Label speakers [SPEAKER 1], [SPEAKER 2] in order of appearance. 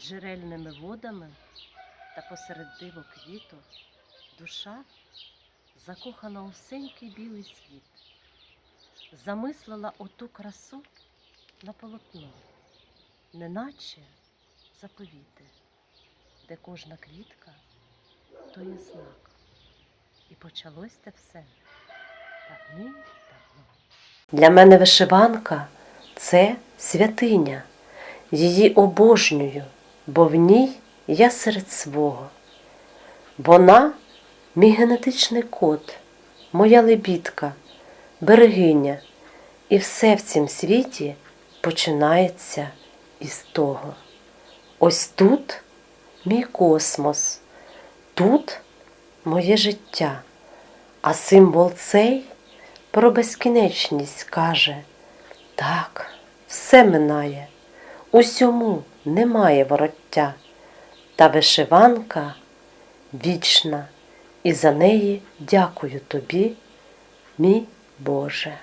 [SPEAKER 1] джерельними водами та посеред диво квіту душа закохана у всенький білий світ, замислила оту красу на полотно, неначе заповіти, де кожна квітка то є знак. І почалось те все давним-давно. Для мене вишиванка це святиня. Її обожнюю, бо в ній я серед свого. Вона мій генетичний код, моя лебідка, берегиня, і все в цім світі починається із того. Ось тут мій космос, тут моє життя, а символ цей про безкінечність каже. Так, все минає, усьому немає вороття, та вишиванка вічна, і за неї дякую тобі, мій Боже.